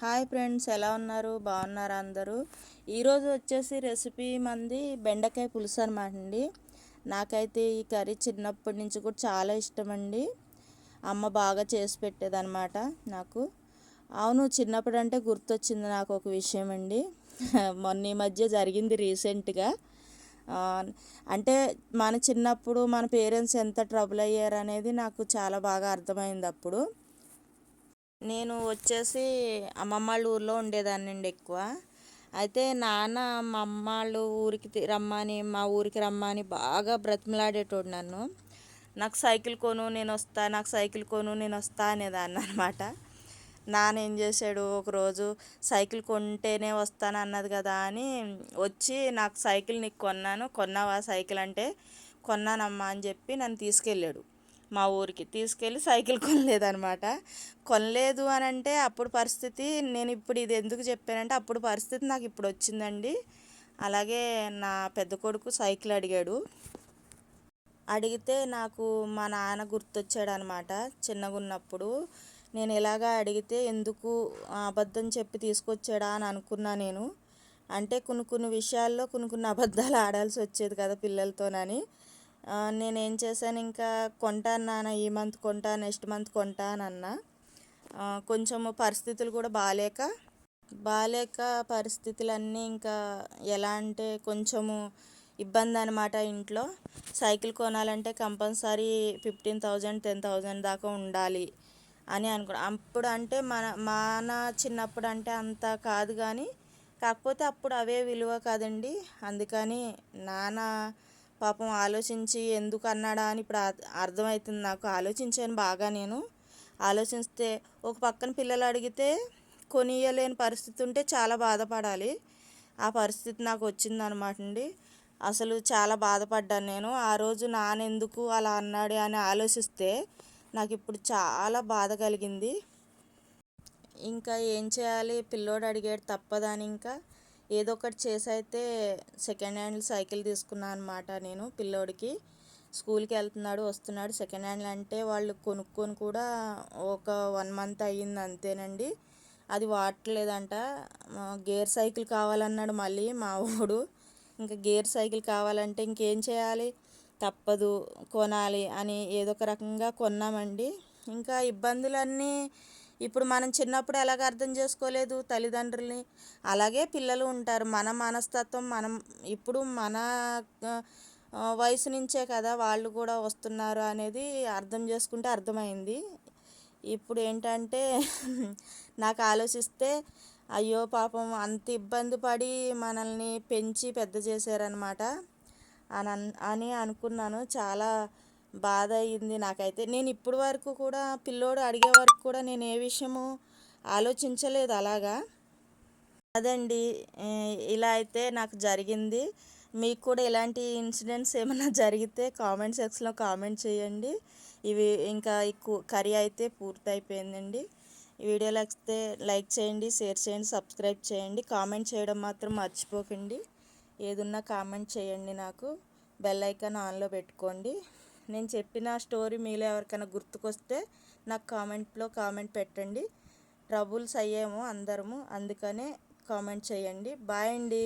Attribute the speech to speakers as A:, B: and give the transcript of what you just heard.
A: Hi friends ఎలా ఉన్నారు? బాగున్నారా అందరూ? ఈరోజు వచ్చేసి రెసిపీ మంది బెండకాయ పులుసు అనమాట అండి. నాకైతే ఈ కర్రీ చిన్నప్పటి నుంచి కూడా చాలా ఇష్టం అండి అమ్మ బాగా చేసి పెట్టేదన్నమాట నాకు. అవును చిన్నప్పుడు అంటే గుర్తొచ్చింది నాకు ఒక విషయం అండి. మొన్న ఈ మధ్య జరిగింది రీసెంట్గా. అంటే మన చిన్నప్పుడు మన పేరెంట్స్ ఎంత ట్రబుల్ అయ్యారు అనేది నాకు చాలా బాగా అర్థమైంది అప్పుడు. నేను వచ్చేసి అమ్మమ్మ వాళ్ళ ఊర్లో ఉండేదాన్నండి ఎక్కువ. అయితే నాన్న మా అమ్మ వాళ్ళు ఊరికి రమ్మని మా ఊరికి రమ్మని బాగా బ్రతిమలాడేటోడు నన్ను. నాకు సైకిల్ కొను నేను వస్తా నాకు సైకిల్ కొను నేను వస్తా అనేదాన్ని అనమాట నాన్న ఏం చేశాడు ఒకరోజు సైకిల్ కొంటేనే వస్తాను అన్నది కదా అని వచ్చి నాకు సైకిల్ నీకు కొన్నాను కొన్నావా సైకిల్ అంటే కొన్నానమ్మా అని చెప్పి నన్ను తీసుకెళ్ళాడు. మా ఊరికి తీసుకెళ్ళి సైకిల్ కొనలేదనమాట కొనలేదు అని అంటే అప్పుడు పరిస్థితి నేను ఇప్పుడు ఇది ఎందుకు చెప్పానంటే అప్పుడు పరిస్థితి నాకు ఇప్పుడు వచ్చిందండి. అలాగే నా పెద్ద కొడుకు సైకిల్ అడిగాడు. అడిగితే నాకు మా నాన్న గుర్తొచ్చాడు అనమాట చిన్నగా ఉన్నప్పుడు నేను ఎలాగా అడిగితే ఎందుకు అబద్ధం చెప్పి తీసుకొచ్చాడా అని అనుకున్నా నేను. అంటే కొన్ని కొన్ని విషయాల్లో కొన్ని కొన్ని అబద్ధాలు ఆడాల్సి వచ్చేది కదా పిల్లలతోనని. నేనేం చేశాను ఇంకా కొంటాను నాన్న ఈ మంత్ కొంటా నెక్స్ట్ మంత్ కొంటా అని అన్నా. కొంచెము పరిస్థితులు కూడా బాగాలేక బాగాలేక పరిస్థితులన్నీ ఇంకా ఎలా అంటే కొంచెము ఇబ్బంది అనమాట ఇంట్లో. సైకిల్ కొనాలంటే compulsory fifteen thousand ten thousand దాకా ఉండాలి అని అనుకో అప్పుడు అంటే మన మన చిన్నప్పుడు అంటే అంత కాదు కానీ కాకపోతే అప్పుడు అవే విలువ కాదండి. అందుకని నాన్న పాపం ఆలోచించి ఎందుకు అన్నాడా అని ఇప్పుడు అర్థమవుతుంది నాకు. ఆలోచించాను బాగా నేను. ఆలోచిస్తే ఒక పక్కన పిల్లలు అడిగితే కొనియలేని పరిస్థితి ఉంటే చాలా బాధపడాలి. ఆ పరిస్థితి నాకు వచ్చిందనమాట అండి. అసలు చాలా బాధపడ్డాను నేను. ఆ రోజు నానెందుకు అలా అన్నాడు అని ఆలోచిస్తే నాకు ఇప్పుడు చాలా బాధ కలిగింది. ఇంకా ఏం చేయాలి? పిల్లోడు అడిగాడు తప్పదని ఇంకా. ఏదో ఒకటి చేసి అయితే సెకండ్ హ్యాండ్ సైకిల్ తీసుకున్నాను అనమాట నేను పిల్లోడికి. స్కూల్కి వెళ్తున్నాడు వస్తున్నాడు. సెకండ్ హ్యాండ్ అంటే వాళ్ళు కొనుక్కొని కూడా ఒక వన్ మంత్ అయ్యింది అంతేనండి. అది వాడలేదంట గేర్ సైకిల్ కావాలన్నాడు మళ్ళీ మా ఊడు ఇంకా గేర్ సైకిల్ కావాలంటే ఇంకేం చేయాలి? తప్పదు కొనాలి అని ఏదో ఒక రకంగా కొన్నామండి. ఇంకా ఇబ్బందులన్నీ ఇప్పుడు మనం చిన్నప్పుడు ఎలాగ అర్థం చేసుకోలేదు తల్లిదండ్రుల్ని. అలాగే పిల్లలు ఉంటారు. మన మనస్తత్వం మనం ఇప్పుడు మన వయసు నుంచే కదా వాళ్ళు కూడా వస్తున్నారు అనేది అర్థం చేసుకుంటే అర్థమైంది. ఇప్పుడు ఏంటంటే నాకు ఆలోచిస్తే అయ్యో పాపం అంత ఇబ్బంది పడి మనల్ని పెంచి పెద్ద చేశారనమాట అని అని అనుకున్నాను. చాలా బాధ అయ్యింది నాకైతే. నేను ఇప్పటి వరకు కూడా పిల్లోడు అడిగే వరకు కూడా నేను ఏ విషయము ఆలోచించలేదు అలాగా. అదండి ఇలా అయితే నాకు జరిగింది. మీకు కూడా ఇలాంటి ఇన్సిడెంట్స్ ఏమైనా జరిగితే కామెంట్ సెక్షన్లో కామెంట్ చేయండి. ఇవి ఇంకా కర్రీ అయితే పూర్తి అయిపోయిందండి ఈ వీడియో లేకపోతే లైక్ చేయండి షేర్ చేయండి సబ్స్క్రైబ్ చేయండి. కామెంట్ చేయడం మాత్రం మర్చిపోకండి. ఏదున్నా కామెంట్ చేయండి నాకు. బెల్ ఐకాన్ ఆన్లో పెట్టుకోండి. నేను చెప్పిన స్టోరీ మీలో ఎవరికైనా గుర్తుకొస్తే నాకు కామెంట్లో కామెంట్ పెట్టండి. ట్రబుల్స్ అయ్యాము అందరము అందుకనే కామెంట్ చేయండి. బాయ్ అండి.